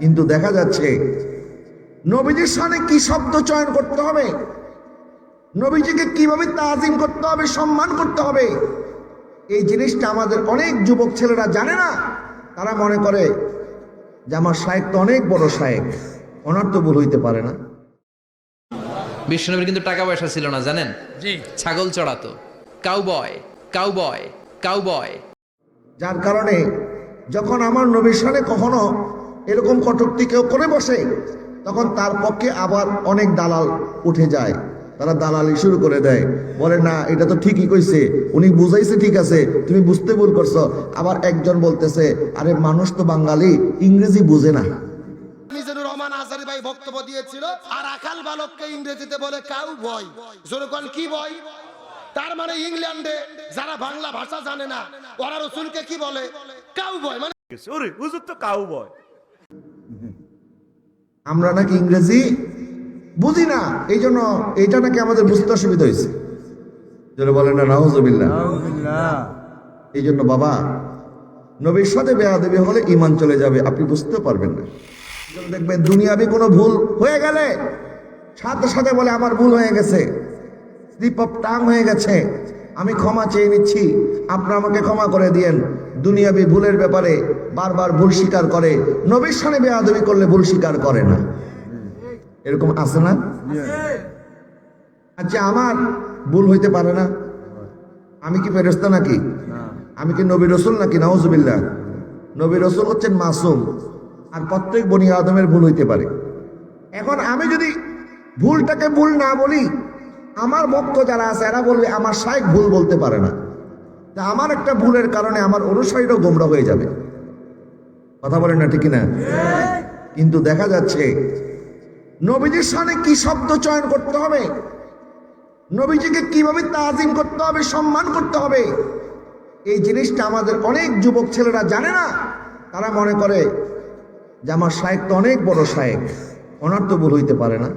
কিন্তু দেখা যাচ্ছে নবীজির সামনে কি শব্দ চয়ন করতে হবে? নবীজিকে কীভাবে তাজিম করতে হবে সম্মান করতে হবে? এই জিনিসটা আমাদের অনেক যুবক ছেলেরা জানে না। তারা মনে করে যে আমার শায়েক তো অনেক বড় শায়েক ওনার তো ভুল হইতে পারে না। বিষ্ণুনবীর কিন্তু টাকা পয়সা ছিল না জানেন? ছাগল চড়াতো কাউবয় কাউবয় কাউবয় যার কারণে যখন আমার নবীর সামনে কখনো এরকম কটুক্তি কেউ করে বসে তখন তার পক্ষে আবার অনেক দালাল উঠে যায়। তারা দালালি শুরু করে দেয়। বলে না এটা তো ঠিকই কইছে। উনি বুঝাইছে ঠিক আছে তুমি বুঝতে ভুল করছ। আবার একজন বলতেছে আরে মানুষ তো বাঙালি ইংরেজি বুঝে না। মিজানুর রহমান আজারি ভাই বক্তব্য দিয়েছিল আর আকাল বালককে ইংরেজিতে বলে কাউ জোরকন কি বয়? তার মানে ইংল্যান্ডে যারা বাংলা ভাষা জানে না ওরা রসুলকে কি বলে? কাউ বয় মানে ওরে হুজুর তো কাউ বয় আমরা নাকি ইংরেজি বুঝি না এই জন্য এইটা নাকি আমাদের বুঝতে অসুবিধা হয়েছে। যেটা বলেন না নাহজবিল্লা এই জন্য বাবা নবীর সাথে বেয়াদবি হলে ইমান চলে যাবে আপনি বুঝতে পারবেন না। দেখবেন দুনিয়াবি কোনো ভুল হয়ে গেলে সাথে সাথে বলে আমার ভুল হয়ে গেছে স্লিপ অফ টাং হয়ে গেছে। আমি ক্ষমা চেয়ে নিচ্ছি। আপনি আমাকে ক্ষমা করে দিয়েন। দুনিয়াবি ভুলের ব্যাপারে বারবার ভুল স্বীকার করে। নবীর সামনে বেয়াদবি করলে ভুল স্বীকার করে না। এরকম আছে না? আচ্ছা আমার ভুল হইতে পারে না। আমি কি ফেরেস্তা নাকি? আমি কি নবী রসুল নাকি? নাউজুবিল্লাহ। নবী রসুল হচ্ছেন মাসুম। আর প্রত্যেক বনি আদমের ভুল হইতে পারে। এখন আমি যদি ভুলটাকে ভুল না বলি আমার ভক্ত যারা আছে, এরা বলবে, আমার শায়েক ভুল বলতে পারে না। তা আমার একটা ভুলের কারণে আমার অনুসারীরাও গোমরা হয়ে যাবে। কথা বলেন না, ঠিক না কিন্তু দেখা যাচ্ছে, নবীজির সামনে কি শব্দ চয়ন করতে হবে? নবীজিকে কীভাবে তাজিম করতে হবে, সম্মান করতে হবে? এই জিনিসটা আমাদের অনেক যুবক ছেলেরা জানে না। তারা মনে করে যে, আমার সাহেব তো অনেক বড় শায়েক ওনার তো ভুল হইতে পারে না।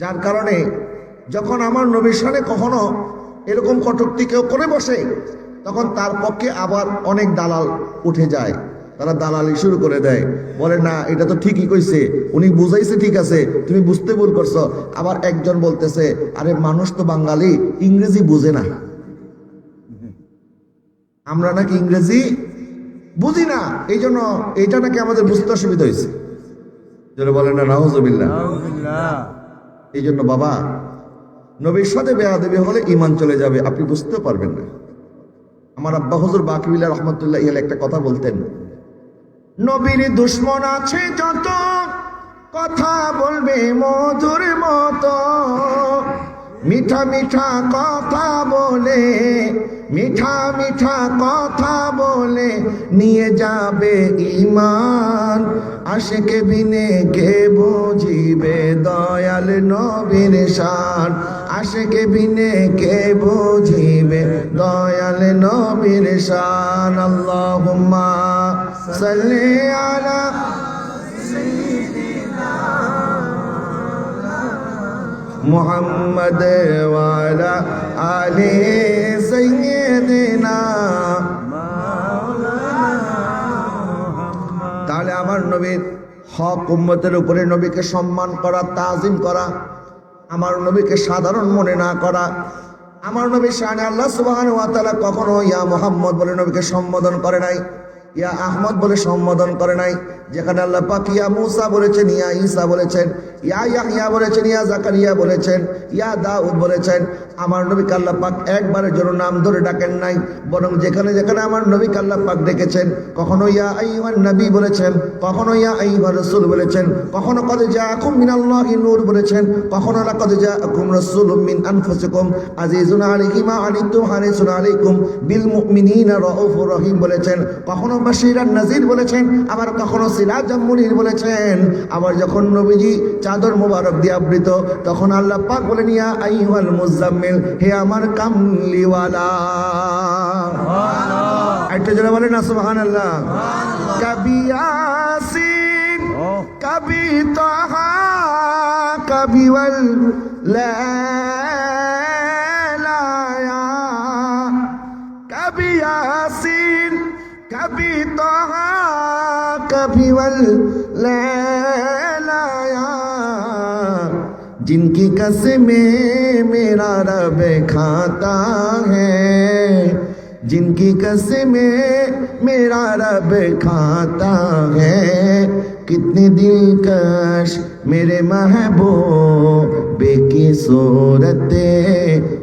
যার কারণে যখন আমার নবীর সামনে কখনো এরকম কটুক্তি কেউ করে বসে তখন তার পক্ষে আবার অনেক দালাল উঠে যায়। তারা দালালি শুরু করে দেয়। বলে না এটা তো ঠিকই কইছে। উনি বুঝাইছে ঠিক আছে তুমি বুঝতে ভুল করছ। আবার একজন বলতেছে আরে মানুষ তো বাঙালি ইংরেজি বুঝে না। আমরা নাকি ইংরেজি বুঝি না এই জন্য এইটা নাকি আমাদের বুঝতে অসুবিধা হয়েছে বলেন না নাহজবিল্লা এই জন্য বাবা নবীর সাথে বেয়াদবি হলে ইমান চলে যাবে, আপনি বুঝতে পারবেন না। আমার আব্বা হুজুর বাকিবিল্লা রহমতুল্লাহ ইহাল একটা কথা বলতেন, নবীর দুশ্মন আছে যত, কথা বলবে মধুর মতো। মিঠা মিঠা কথা বলে, মিঠা মিঠা কথা বলে নিয়ে যাবে ইমান আশেকে বিনে কে বুঝিবে দয়াল নবীর শান। আশেকে বিনে কে বুঝিবে? দয়াল নবীর শান, আল্লাহুম্মা সাল্লি আলা ওয়ালা আলে সৈয়দিনা তাহলে আমার নবীর হক উম্মতের উপরে নবীকে সম্মান করা, তাজিম করা আমার নবীকে সাধারণ মনে না করা। আমার নবী শাহানি আল্লাহ সুবাহান ওয়াতালা কখনো ইয়া মোহাম্মদ বলে নবীকে সম্বোধন করে নাই, ইয়া আহমদ বলে সম্বোধন করে নাই। যেখানে আল্লাহ পাক ইয়া মুসা বলেছেন, ইয়া ঈসা বলেছেন, ইয়া ইয়াহিয়া বলেছেন, ইয়া জাকারিয়া বলেছেন, ইয়া দাউদ বলেছেন আমার নবী আল্লাহ পাক একবারের জন্য নাম ধরে ডাকেন নাই, বরং যেখানে যেখানে আমার নবীকে আল্লাহ পাক ডেকেছেন, কখনো ইয়া আইয়ুহান নবী বলেছেন, কখনো ইয়া আইয়ুহার রসুল বলেছেন, কখনো কদে কদ জাআকুম মিনাল্লাহি নূর বলেছেন, কখনো লাকাদ জাআকুম রাসূলুম মিন আনফুসিকুম আজিজুন আলাইহি মা আনিতুম হারিসুন আলাইকুম বিল মুমিনিনা রাউফুর রহিম বলেছেন, কখনো বাশীরান নাযীর বলেছেন, আবার কখনো সিরাজাম মুনির বলেছেন। আবার যখন নবীজি চাদর মোবারক দিয়ে আবৃত, তখন আল্লাহ পাক বলেন, ইয়া আইয়ুহাল মুজাম্মিল বলেন হে আমার কামলিওয়ালা। একটা যারা বলেন না সুবাহান আল্লাহ কবি আসিন কবি তাহা কবিওয়াল লায়া কবি আসিন কবি তাহা কবিওয়াল লায়া जिनकी कसमें मेरा रब खाता है, जिनकी कसमें मेरा रब खाता है, कितनी दिलकश मेरे महबूबे की सूरत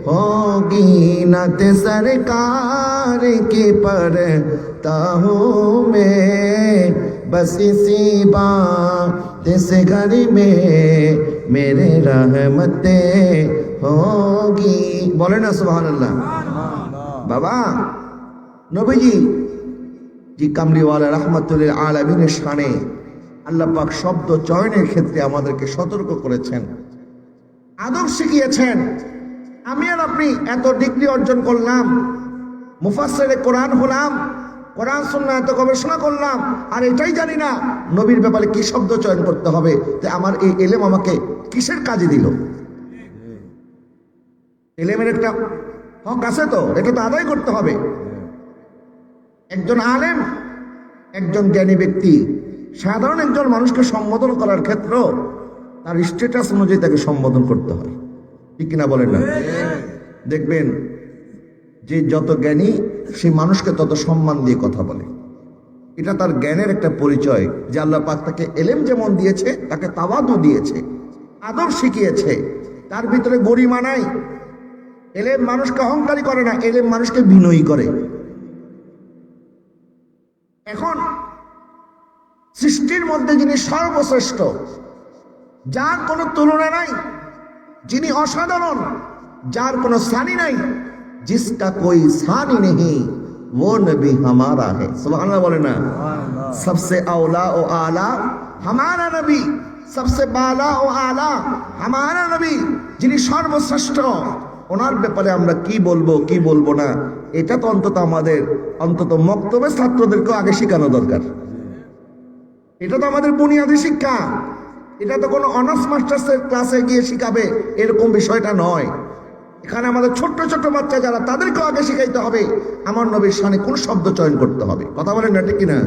होगी नत सरकार की पर हूँ मैं, बस इसी बात से घर में मेरे रहमते होगी बोले ना सुबहान अल्लाह বাবা নবীজি জি কামলিওয়ালা রহমতুল্লিল আলমিনের শানে আল্লাহ পাক শব্দ চয়নের ক্ষেত্রে আমাদেরকে সতর্ক করেছেন আদব শিখিয়েছেন আমি আর আপনি এত ডিগ্রি অর্জন করলাম মুফাসসিরে কোরআন হলাম কোরআন সুন্নাহ এত গবেষণা করলাম আর এটাই জানি না নবীর ব্যাপারে কি শব্দ চয়ন করতে হবে। যে আমার এই এলেম আমাকে কিসের কাজে দিল? এলেমের একটা হক আছে তো এটা তো আদায় করতে হবে। একজন আলেম একজন জ্ঞানী ব্যক্তি সাধারণ একজন মানুষকে সম্বোধন করার ক্ষেত্র তার স্ট্যাটাস অনুযায়ী তাকে সম্বোধন করতে হয়। ঠিক কিনা বলেন না? দেখবেন যে যত জ্ঞানী সে মানুষকে তত সম্মান দিয়ে কথা বলে। এটা তার জ্ঞানের একটা পরিচয় যে আল্লাহ পাক তাকে এলেম যেমন দিয়েছে, তাকে তাওয়াদু দিয়েছে আদর শিখিয়েছে। তার ভিতরে গরিমা নাই। এলেম মানুষকে অহংকারী করে না, এলেম মানুষকে বিনয়ী করে। এখন সৃষ্টির মধ্যে যিনি সর্বশ্রেষ্ঠ, যার কোনো তুলনা নাই, যিনি অসাধারণ, যার কোনো সানি নাই जिसका कोई सानी नहीं वो नबी हमारा है सुबह बोले ना सबसे औला ओ आला हमारा नबी सबसे बाला ও আলা হামারা নবী যিনি সর্বশ্রেষ্ঠ ওনার ব্যাপারে আমরা কি বলবো কি বলবো না এটা তো অন্তত আমাদের অন্তত মক্তবের ছাত্রদেরকেও আগে শেখানো দরকার এটা তো আমাদের বুনিয়াদী শিক্ষা এটা তো কোনো অনার্স মাস্টার্সের ক্লাসে গিয়ে শিখাবে এরকম বিষয়টা নয় এখানে আমাদের ছোট্ট ছোট্ট বাচ্চা যারা, তাদেরকেও আগে শিখাইতে হবে। আমার নবীর সানে কোন শব্দ চয়ন করতে হবে। কথা বলেন না ঠিক কিনা?